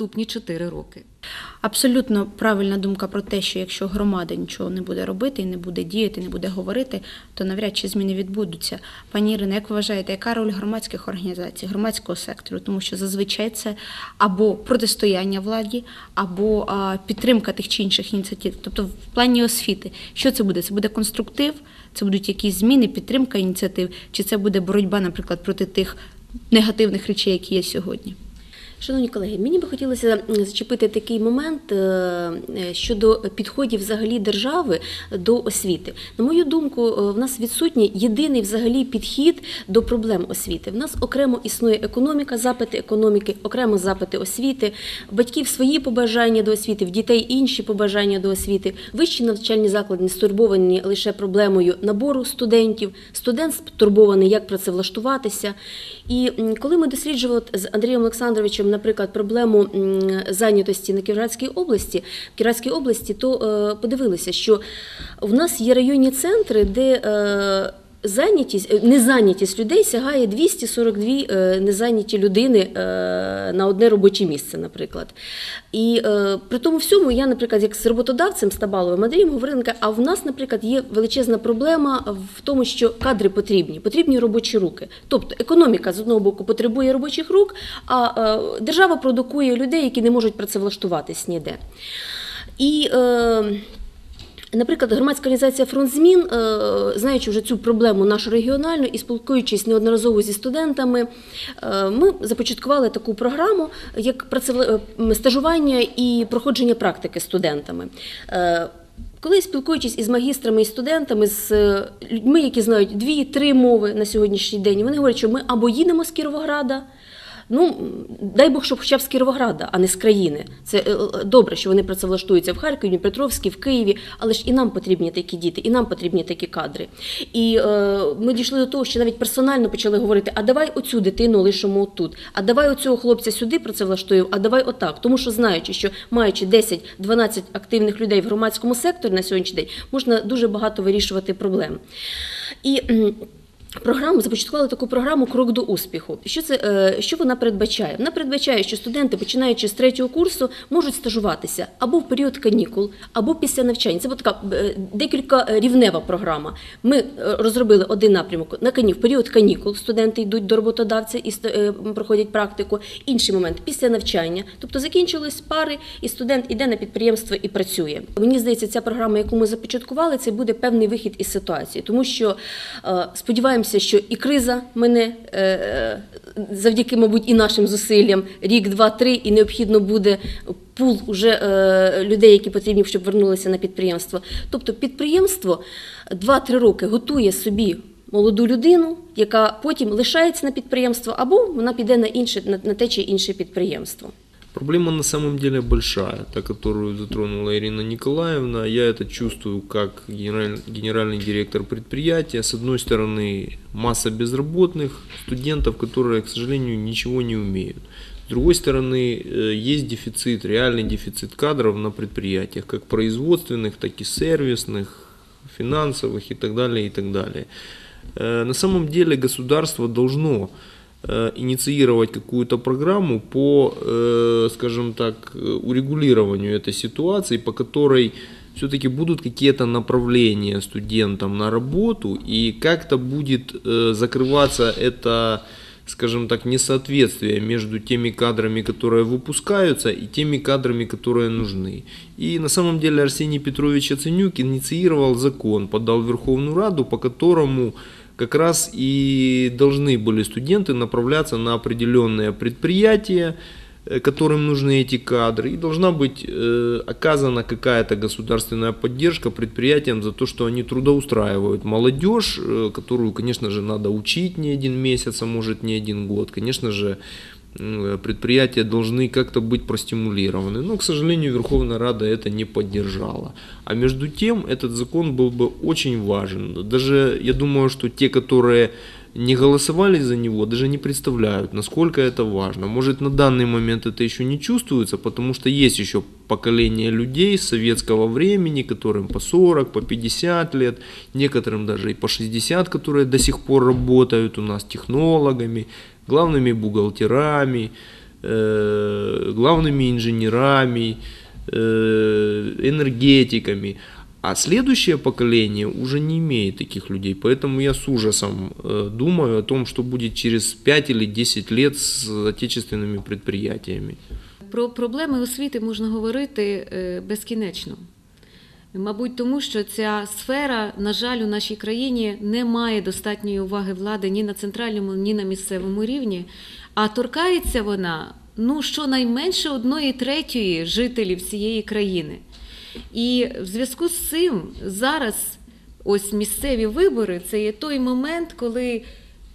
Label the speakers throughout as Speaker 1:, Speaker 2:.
Speaker 1: наступні 4 роки.
Speaker 2: Абсолютно правильна думка про те, що якщо громада нічого не буде робити не буде діяти, не буде говорити, то навряд чи зміни відбудуться. Пані Ірино, як вважаєте, яка роль громадських організацій, громадського сектору? Тому що зазвичай це або протистояння владі, або підтримка тих чи інших ініціатив. Тобто, в плані освіти, що це буде? Це буде конструктив, це будуть якісь зміни, підтримка ініціатив, чи це буде боротьба, наприклад, проти тих негативних речей, які є сьогодні?
Speaker 3: Шановні колеги, мені би хотілося зачепити такий момент е, е, щодо підходів взагалі держави до освіти. На мою думку, е, в нас відсутній єдиний взагалі підхід до проблем освіти. В нас окремо існує економіка, запити економіки, окремо запити освіти, батьків свої побажання до освіти, в дітей інші побажання до освіти. Вищі навчальні заклади стурбовані лише проблемою набору студентів. Студент стурбований, як працевлаштуватися. І коли ми досліджували з Андрієм Олександровичем, наприклад, проблему зайнятості на Кіровоградській області, в Кіровоградській області, то е, подивилися, що в нас є районні центри, де е, Зайнятість е, незайнятість людей сягає 242 е, незайняті людини е, на одне робоче місце, наприклад. І при тому всьому я, наприклад, як з роботодавцем Стабаловим Андрієм говорила, а в нас, наприклад, є величезна проблема в тому, що кадри потрібні, потрібні робочі руки. Тобто економіка з одного боку потребує робочих рук, а держава продукує людей, які не можуть працевлаштуватись ніде. І е, Наприклад, громадська організація фронт змін, е, знаючи вже цю проблему нашу регіональну і спілкуючись неодноразово зі студентами, е, ми започаткували таку програму як е, стажування і проходження практики студентами. Коли спілкуючись із магістрами і студентами, з людьми, які знають дві-три мови на сьогоднішній день, вони говорять, що ми або їдемо з Кіровограда. Ну, дай Бог, щоб хоча б з Кіровограда, а не з країни. Це е, е, добре, що вони працевлаштуються в Харкові, Петровській, в Києві, але ж і нам потрібні такі діти, і нам потрібні такі кадри. І е, ми дійшли до того, що навіть персонально почали говорити: а давай оцю дитину лишимо тут, а давай оцього хлопця сюди працевлаштуємо, а давай отак. Тому що знаючи, що маючи 10-12 активних людей в громадському секторі на сьогоднішній день, можна дуже багато вирішувати проблем. І Програму започаткували таку програму Крок до успіху. Що це е, що вона передбачає? Вона передбачає, що студенти, починаючи з третього курсу, можуть стажуватися або в період канікул, або після навчання. Це була така е, декілька рівнева програма. Ми е, розробили один напрямок на кані в період канікул. Студенти йдуть до роботодавця і е, проходять практику. Інший момент після навчання, тобто закінчились пари, і студент іде на підприємство і працює. Мені здається, ця програма, яку ми започаткували, це буде певний вихід із ситуації, тому що е, сподіваємося, що і криза мене е, завдяки, мабуть, і нашим зусиллям рік, два, три, і необхідно буде пул уже е, людей, які потрібні, щоб вернулися на підприємство. Тобто підприємство 2-3 роки готує собі. Молоду людину, яка потім лишається на підприємство, або вона піде на інше на те чи інше підприємство.
Speaker 4: Проблема на самом деле большая, та, которую затронула Ирина Николаевна. Я это чувствую как генераль- генеральный директор предприятия. С одной стороны, масса безработных студентов, которые, к сожалению, ничего не умеют. С другой стороны, э, есть дефицит, реальный дефицит кадров на предприятиях, как производственных, так и сервисных, финансовых и так далее, и так далее. Э, На самом деле государство должно э, инициировать какую-то программу по, э, скажем так, э, урегулированию этой ситуации, по которой все-таки будут какие-то направления студентам на работу, и как-то будет э, закрываться это, скажем так, несоответствие между теми кадрами, которые выпускаются, и теми кадрами, которые нужны. И на самом деле Арсений Петрович Яценюк инициировал закон, подал в Верховную Раду, по которому как раз и должны были студенты направляться на определенные предприятия, э, которым нужны эти кадры, и должна быть э, оказана какая-то государственная поддержка предприятиям за то, что они трудоустраивают молодежь, э, которую, конечно же, надо учить не один месяц, а может не один год. Конечно же, м, предприятия должны как-то быть простимулированы. Но, к сожалению, Верховная Рада это не поддержала. А между тем, этот закон был бы очень важен. Даже, я думаю, что те, которые не голосовали за него, даже не представляют, насколько это важно. Может, на данный момент это еще не чувствуется, потому что есть еще поколение людей советского времени, которым по 40, по 50 лет, некоторым даже и по 60, которые до сих пор работают у нас технологами, главными бухгалтерами, э, главными инженерами, э, энергетиками. А следующее поколение уже не имеет таких людей. Поэтому я с ужасом э, думаю о том, что будет через 5 или 10 лет с отечественными предприятиями.
Speaker 1: Про проблеми освіти можна говорити е, безкінечно. Мабуть, тому що ця сфера, на жаль, у нашій країні не має достатньої уваги влади ні на центральному, ні на місцевому рівні, а торкається вона ну, щонайменше одної третьої жителів цієї країни. І в зв'язку з цим зараз ось місцеві вибори це є той момент, коли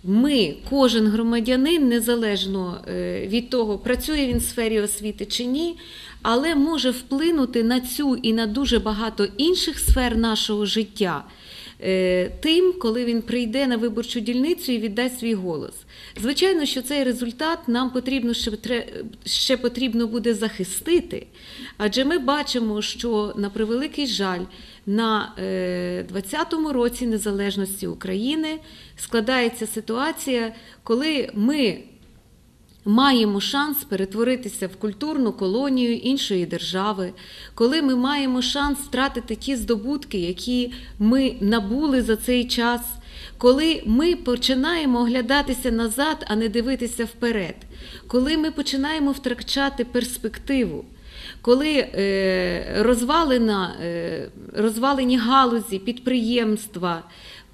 Speaker 1: ми, кожен громадянин, незалежно е, від того, працює він в сфері освіти чи ні, але може вплинути на цю і на дуже багато інших сфер нашого життя. е, Тим, коли він прийде на виборчу дільницю і віддасть свій голос. Звичайно, що цей результат нам потрібно ще, ще потрібно буде захистити, адже ми бачимо, що на превеликий жаль, на е, 20-му році незалежності України складається ситуація, коли ми маємо шанс перетворитися в культурну колонію іншої держави, коли ми маємо шанс втратити ті здобутки, які ми набули за цей час, коли ми починаємо оглядатися назад, а не дивитися вперед, коли ми починаємо втрачати перспективу. Коли е, розвалена, е, розвалені галузі, підприємства,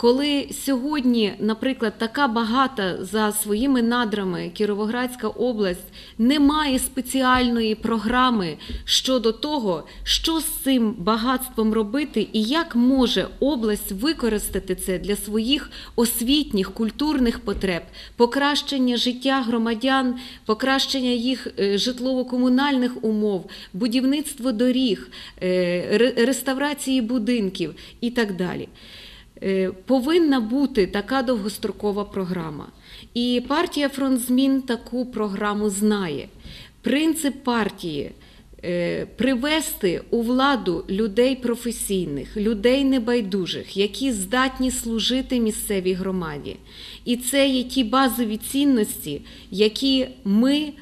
Speaker 1: коли сьогодні, наприклад, така багата за своїми надрами Кіровоградська область не має спеціальної програми щодо того, що з цим багатством робити і як може область використати це для своїх освітніх, культурних потреб, покращення життя громадян, покращення їх е, житлово-комунальних умов, будівництво доріг, е, реставрації будинків і так далі. Е, Повинна бути така довгострокова програма. І партія Фронт змін таку програму знає. Принцип партії е, привести у владу людей професійних, людей небайдужих, які здатні служити місцевій громаді. І це є ті базові цінності, які ми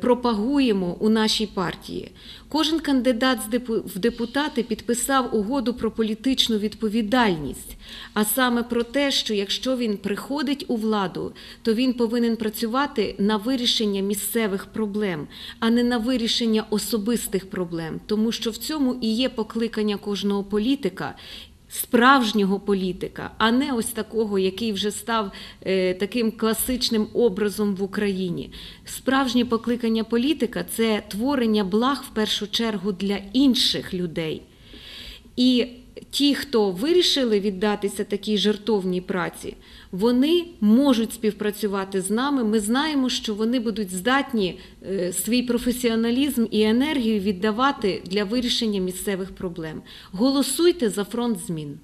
Speaker 1: пропагуємо у нашій партії. Кожен кандидат в депутати підписав угоду про політичну відповідальність, а саме про те, що якщо він приходить у владу, то він повинен працювати на вирішення місцевих проблем, а не на вирішення особистих проблем, тому що в цьому і є покликання кожного політика справжнього політика, а не ось такого, який вже став е, таким класичним образом в Україні. Справжнє покликання політика це творення благ в першу чергу для інших людей. І ті, хто вирішили віддатися такій жертовній праці, вони можуть співпрацювати з нами. Ми знаємо, що вони будуть здатні е, свій професіоналізм і енергію віддавати для вирішення місцевих проблем. Голосуйте за фронт змін.